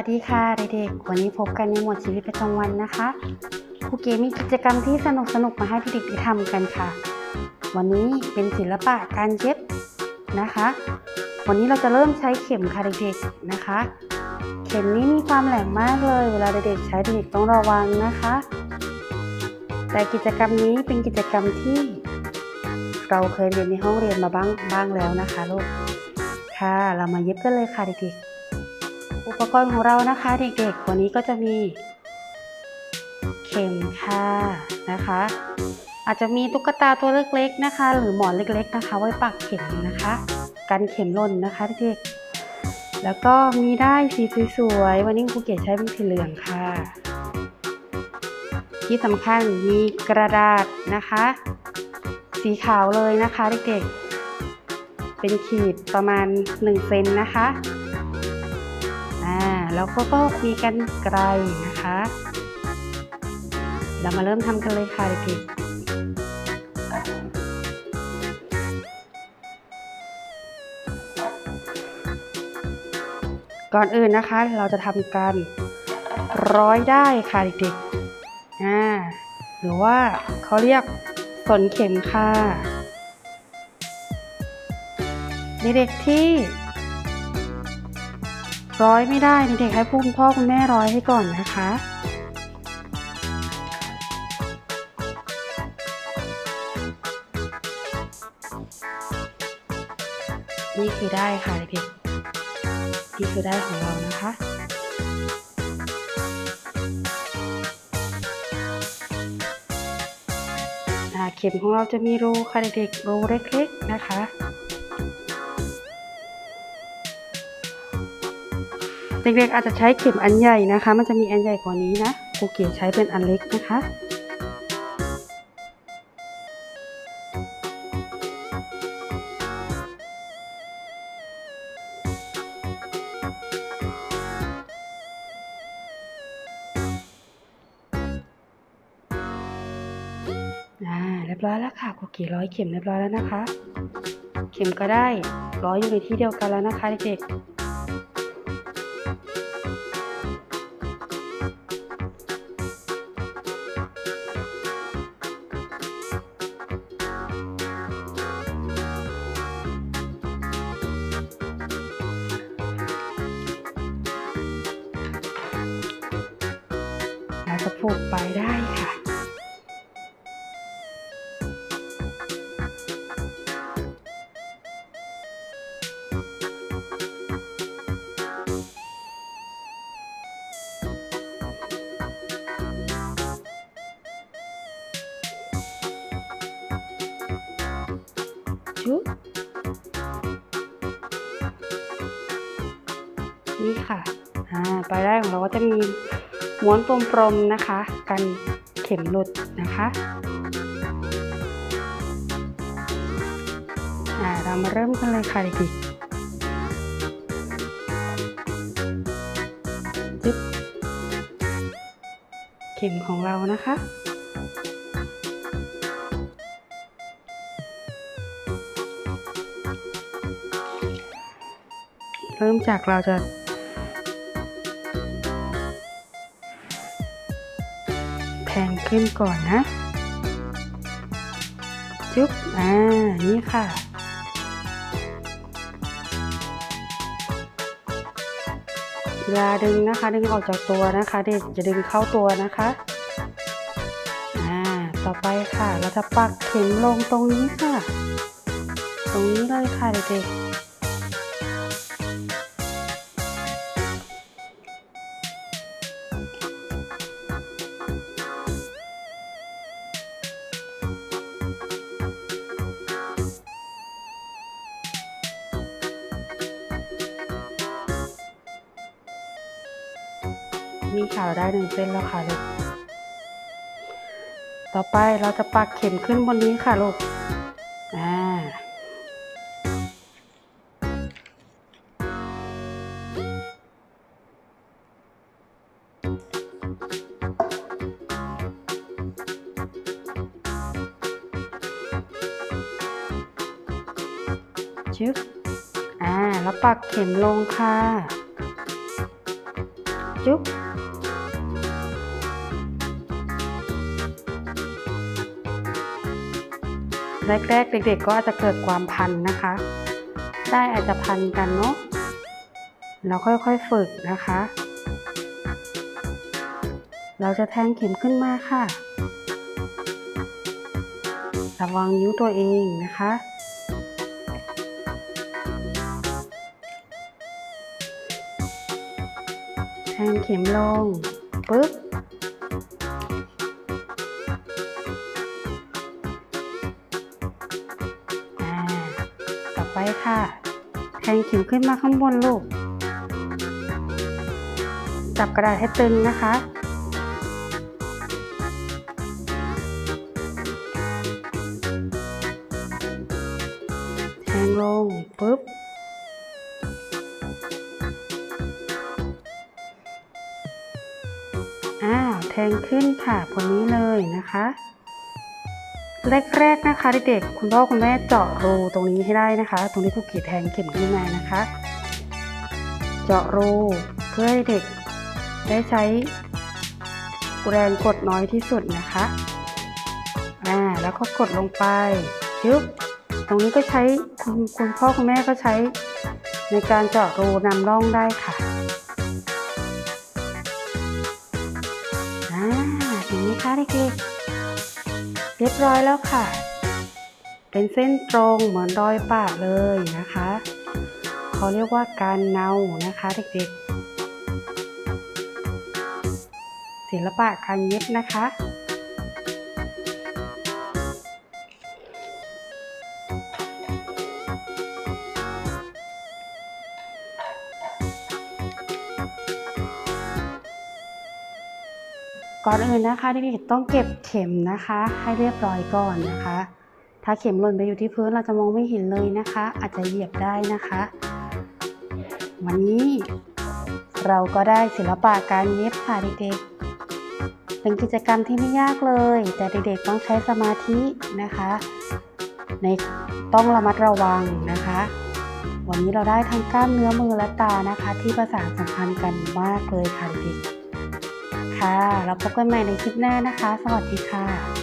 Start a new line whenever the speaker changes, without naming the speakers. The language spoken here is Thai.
สวัสดีค่ะเด็กๆ วันนี้พบกันในหมวดชีวิตประจำวันนะคะครูเก๋มีกิจกรรมที่สนุกๆมาให้เด็กๆได้ทำกันค่ะ วันนี้เป็นศิลปะการเย็บนะคะ วันนี้เราจะเริ่มใช้เข็มค่ะเด็กๆนะคะ เข็มนี้มีความแหลมมากเลย เวลาเด็กๆใช้เด็กๆต้องระวังนะคะ แต่กิจกรรมนี้เป็นกิจกรรมที่ เราเคยเรียนในห้องเรียนมาบ้างบ้างแล้วนะคะลูก ค่ะ เรามาเย็บกันเลยค่ะเด็กๆ อุปกรณ์ของเรานะคะเด็กๆ วันนี้ก็จะมี เข็มค่ะนะคะ อาจจะมีตุ๊กตาตัวเล็กๆนะคะ หรือหมอนเล็กๆนะคะ ไว้ปักเข็มนะคะ กันเข็มหล่นนะคะเด็กๆแล้วก็มีได้สีสวยๆวันนี้ครูเก๋ใช้เป็นสีเหลืองค่ะ ที่สำคัญมีกระดาษนะคะ สีขาวเลยนะคะเด็กๆเป็นขีดประมาณ1เซนนะคะ แล้วก็ก็มีกันไกลนะคะ เรามาเริ่มทำกันเลยค่ะเด็กๆก่อนอื่นนะคะเราจะทำการร้อยได้ค่ะเด็กๆอ่าหรือว่าเขาเรียกสนเข็มค่ะเด็กๆที่ ร้อยไม่ได้เด็กๆให้คุณพ่อคุณแม่ร้อยให้ก่อนนะคะ นี่คือได้ค่ะเด็กๆนี่คือได้ของเรานะคะอาเข็มของเราจะมีรูค่ะเด็กๆรูเล็กๆนะคะ เด็กๆอาจจะใช้เข็มอันใหญ่นะคะ มันจะมีอันใหญ่กว่านี้นะครูเก๋ใช้เป็นอันเล็กนะคะอ่าเรียบร้อยแล้วค่ะครูเก๋ร้อยเข็มเรียบร้อยแล้วนะคะ เข็มก็ได้ร้อยอยู่ในที่เดียวกันแล้วนะคะเด็กๆ เราจะผูกไปได้ค่ะชุบนี่ค่ะ อ่าปลายได้ของเราก็จะมี ม้วนปลมๆนะคะ กันเข็มหลุดนะคะเรามาเริ่มกันเลยค่ะเด็กๆจึ๊บเข็มของเรานะคะเริ่มจากเราจะ แทงขึ้นก่อนนะ จุ๊บ อ่า นี่ค่ะ เวลาดึงนะคะ ดึงออกจากตัวนะคะเด็กจะดึงเข้าตัวนะคะ อ่า ต่อไปค่ะ เราจะปักเข็มลงตรงนี้ค่ะ ตรงนี้เลยค่ะเด็กๆ นี่ค่ะได้หนึ่งเส้นแล้วค่ะลูก ต่อไปเราจะปักเข็มขึ้นบนนี้ค่ะลูก อ่า ชึบ อ่า แล้วปักเข็มลงค่ะ จุ๊บ แรกๆ เด็กๆ ก็อาจจะเกิดความพันนะคะ ได้อาจจะพันกันเนาะเราค่อยๆฝึกนะคะ เราจะแทงเข็มขึ้นมาค่ะ ระวังนิ้วตัวเองนะคะ แทงเข็มลงปึ๊บ งเข็มขึ้นมาข้างบนลูก จับกระดาษให้ตึงนะคะ แทงลงปึ๊บอ้าวแทงขึ้นค่ะบนนี้เลยนะคะ แรกๆนะคะเด็กๆคุณพ่อคุณแม่เจาะรูตรงนี้ให้ได้นะคะ ตรงนี้ครูเกียแทงเข็มขึ้นมานะคะ เจาะรูเพื่อให้เด็ก ได้ใช้แรงกดน้อยที่สุดนะคะอ่าแล้วก็กดลงไปยึบตรงนี้ก็ใช้คุณคุณพ่อคุณแม่ก็ใช้ในการเจาะรูนำร่องได้ค่ะอ่าเห็นไหมคะเด็กๆ เรียบร้อยแล้วค่ะ เป็นเส้นตรงเหมือนรอยปากเลยนะคะ เขาเรียกว่าการเนานะคะเด็กๆ ศิลปะการเย็บนะคะ ก่อนอื่นนะคะเด็กๆต้องเก็บเข็มนะคะ ให้เรียบร้อยก่อนนะคะ ถ้าเข็มหล่นไปอยู่ที่พื้นเราจะมองไม่เห็นเลยนะคะ อาจจะเหยียบได้นะคะ วันนี้เราก็ได้ศิลปะการเย็บค่ะเด็กๆ เป็นกิจกรรมที่ไม่ยากเลย แต่เด็กๆต้องใช้สมาธินะคะ ในต้องระมัดระวังนะคะ วันนี้เราได้ทั้งกล้ามเนื้อมือและตานะคะ ที่ประสานสัมพันธ์กันมากเลยค่ะเด็กๆ ค่ะแล้วพบกันใหม่ในคลิปหน้านะคะ สวัสดีค่ะ